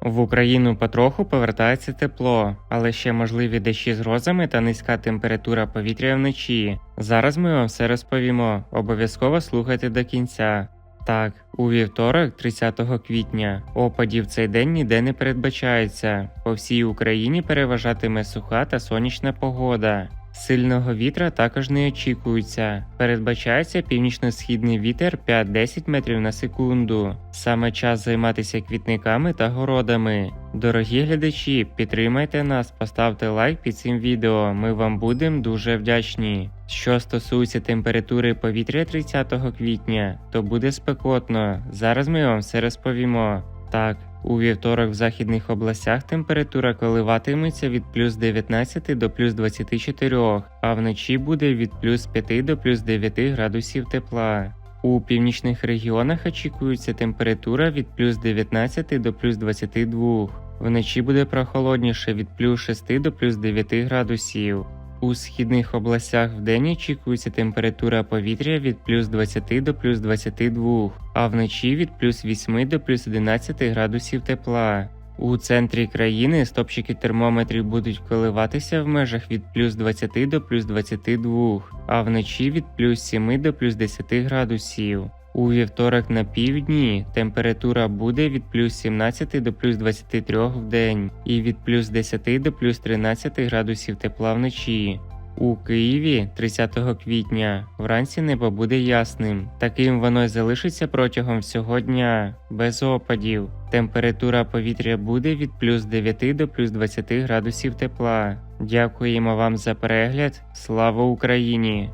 В Україну потроху повертається тепло, але ще можливі дощі з грозами та низька температура повітря вночі. Зараз ми вам все розповімо. Обов'язково слухайте до кінця. Так, у вівторок, 30 квітня, опадів цей день ніде не передбачається. По всій Україні переважатиме суха та сонячна погода. Сильного вітра також не очікується. Передбачається північно-східний вітер 5-10 метрів на секунду. Саме час займатися квітниками та городами. Дорогі глядачі, підтримайте нас, поставте лайк під цим відео. Ми вам будемо дуже вдячні. Що стосується температури повітря 30 квітня, то буде спекотно. Зараз ми вам все розповімо. Так, у вівторок в західних областях температура коливатиметься від плюс 19 до плюс 24, а вночі буде від плюс 5 до плюс 9 градусів тепла. У північних регіонах очікується температура від плюс 19 до плюс 22. Вночі буде прохолодніше від плюс 6 до плюс 9 градусів. У східних областях вдень очікується температура повітря від плюс 20 до плюс 22, а вночі від плюс 8 до плюс 11 градусів тепла. У центрі країни стопчики термометрів будуть коливатися в межах від плюс 20 до плюс 22, а вночі від плюс 7 до плюс 10 градусів. У вівторок на півдні температура буде від плюс 17 до плюс 23 в день і від плюс 10 до плюс 13 градусів тепла вночі. У Києві 30 квітня вранці небо буде ясним. Таким воно й залишиться протягом всього дня, без опадів. Температура повітря буде від плюс 9 до плюс 20 градусів тепла. Дякуємо вам за перегляд. Слава Україні!